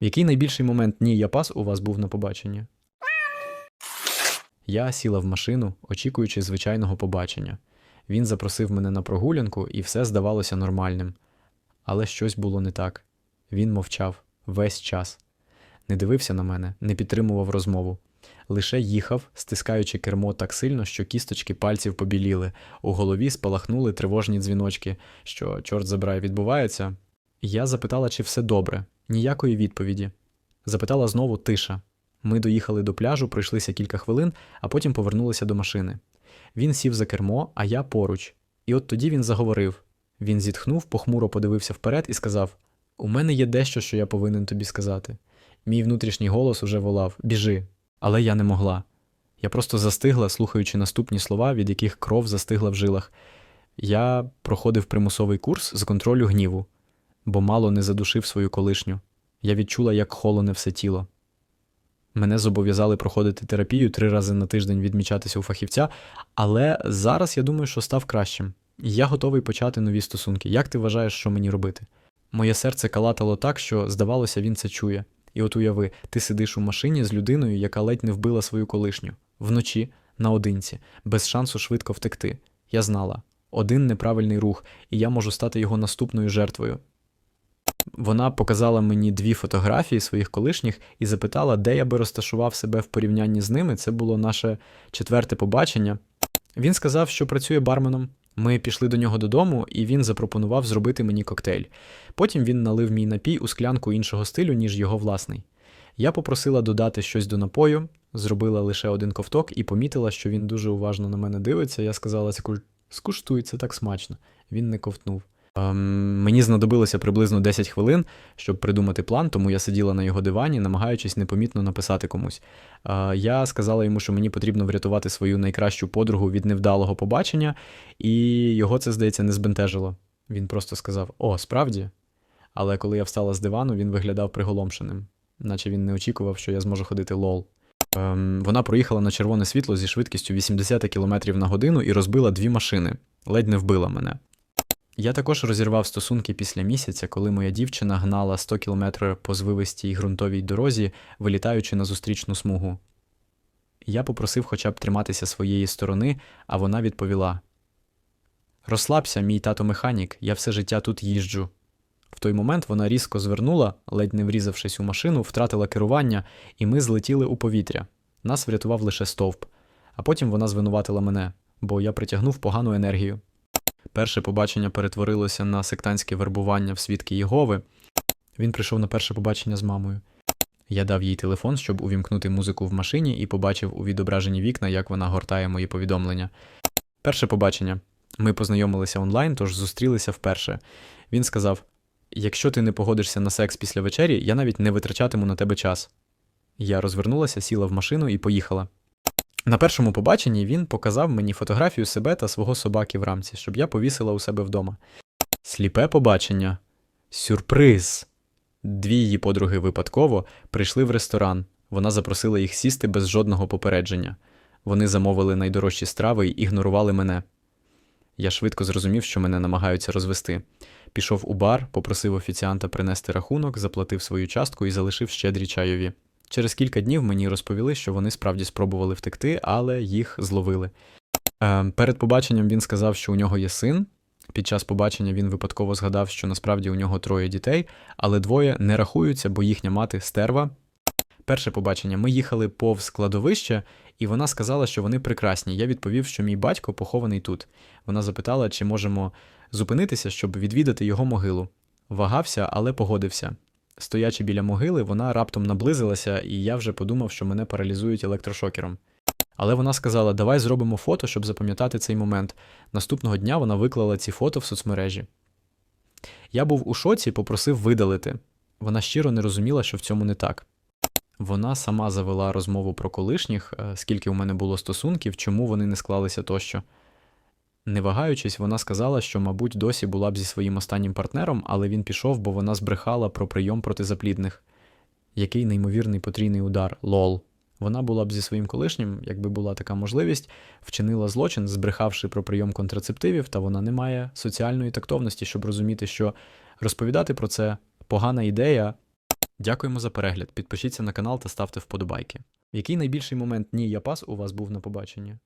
Який найбільший момент ні, я пас у вас був на побаченні? Я сіла в машину, очікуючи звичайного побачення. Він запросив мене на прогулянку, і все здавалося нормальним. Але щось було не так. Він мовчав весь час. Не дивився на мене, не підтримував розмову. Лише їхав, стискаючи кермо так сильно, що кісточки пальців побіліли, у голові спалахнули тривожні дзвіночки, що, чорт забирай, відбувається. Я запитала, чи все добре. Ніякої відповіді. Запитала знову тиша. Ми доїхали до пляжу, пройшлися кілька хвилин, а потім повернулися до машини. Він сів за кермо, а я поруч. І от тоді він заговорив. Він зітхнув, похмуро подивився вперед і сказав: У мене є дещо, що я повинен тобі сказати. Мій внутрішній голос уже волав Біжи. Але я не могла. Я просто застигла, слухаючи наступні слова, від яких кров застигла в жилах. Я проходив примусовий курс з контролю гніву, бо мало не задушив свою колишню. Я відчула, як холоне все тіло. Мене зобов'язали проходити терапію три рази на тиждень відмічатися у фахівця, але зараз я думаю, що став кращим. Я готовий почати нові стосунки. Як ти вважаєш, що мені робити? Моє серце калатало так, що, здавалося, він це чує. І от уяви, ти сидиш у машині з людиною, яка ледь не вбила свою колишню, вночі, наодинці, без шансу швидко втекти. Я знала один неправильний рух, і я можу стати його наступною жертвою. Вона показала мені дві фотографії своїх колишніх і запитала, де я би розташував себе в порівнянні з ними. Це було наше четверте побачення. Він сказав, що працює барменом. Ми пішли до нього додому, і він запропонував зробити мені коктейль. Потім він налив мій напій у склянку іншого стилю, ніж його власний. Я попросила додати щось до напою, зробила лише один ковток і помітила, що він дуже уважно на мене дивиться. Я сказала, «Ску- скуштуй, це так смачно. Він не ковтнув. Ем, мені знадобилося приблизно 10 хвилин, щоб придумати план, тому я сиділа на його дивані, намагаючись непомітно написати комусь. Е, я сказала йому, що мені потрібно врятувати свою найкращу подругу від невдалого побачення, і його це, здається, не збентежило. Він просто сказав: О, справді? Але коли я встала з дивану, він виглядав приголомшеним, наче він не очікував, що я зможу ходити лол. Ем, вона проїхала на червоне світло зі швидкістю 80 км на годину і розбила дві машини, ледь не вбила мене. Я також розірвав стосунки після місяця, коли моя дівчина гнала 100 км по звивистій ґрунтовій дорозі, вилітаючи на зустрічну смугу. Я попросив хоча б триматися своєї сторони, а вона відповіла: Розслабся, мій тато механік, я все життя тут їжджу. В той момент вона різко звернула, ледь не врізавшись у машину, втратила керування, і ми злетіли у повітря. Нас врятував лише стовп. А потім вона звинуватила мене, бо я притягнув погану енергію. Перше побачення перетворилося на сектантське вербування в свідки Єгови. Він прийшов на перше побачення з мамою. Я дав їй телефон, щоб увімкнути музику в машині, і побачив у відображенні вікна, як вона гортає мої повідомлення. Перше побачення. Ми познайомилися онлайн, тож зустрілися вперше. Він сказав: Якщо ти не погодишся на секс після вечері, я навіть не витрачатиму на тебе час. Я розвернулася, сіла в машину і поїхала. На першому побаченні він показав мені фотографію себе та свого собаки в рамці, щоб я повісила у себе вдома. Сліпе побачення. Сюрприз. Дві її подруги випадково прийшли в ресторан. Вона запросила їх сісти без жодного попередження. Вони замовили найдорожчі страви і ігнорували мене. Я швидко зрозумів, що мене намагаються розвести. Пішов у бар, попросив офіціанта принести рахунок, заплатив свою частку і залишив щедрі чайові. Через кілька днів мені розповіли, що вони справді спробували втекти, але їх зловили. Е, перед побаченням він сказав, що у нього є син. Під час побачення він випадково згадав, що насправді у нього троє дітей, але двоє не рахуються, бо їхня мати стерва. Перше побачення ми їхали повз складовище, і вона сказала, що вони прекрасні. Я відповів, що мій батько похований тут. Вона запитала, чи можемо зупинитися, щоб відвідати його могилу. Вагався, але погодився. Стоячи біля могили, вона раптом наблизилася, і я вже подумав, що мене паралізують електрошокером. Але вона сказала: давай зробимо фото, щоб запам'ятати цей момент. Наступного дня вона виклала ці фото в соцмережі. Я був у шоці, попросив видалити. Вона щиро не розуміла, що в цьому не так. Вона сама завела розмову про колишніх, е, скільки у мене було стосунків, чому вони не склалися тощо. Не вагаючись, вона сказала, що, мабуть, досі була б зі своїм останнім партнером, але він пішов, бо вона збрехала про прийом протизаплідних. Який неймовірний потрійний удар, лол. Вона була б зі своїм колишнім, якби була така можливість, вчинила злочин, збрехавши про прийом контрацептивів, та вона не має соціальної тактовності, щоб розуміти, що розповідати про це погана ідея. Дякуємо за перегляд. Підпишіться на канал та ставте вподобайки. Який найбільший момент ні, я пас у вас був на побаченні?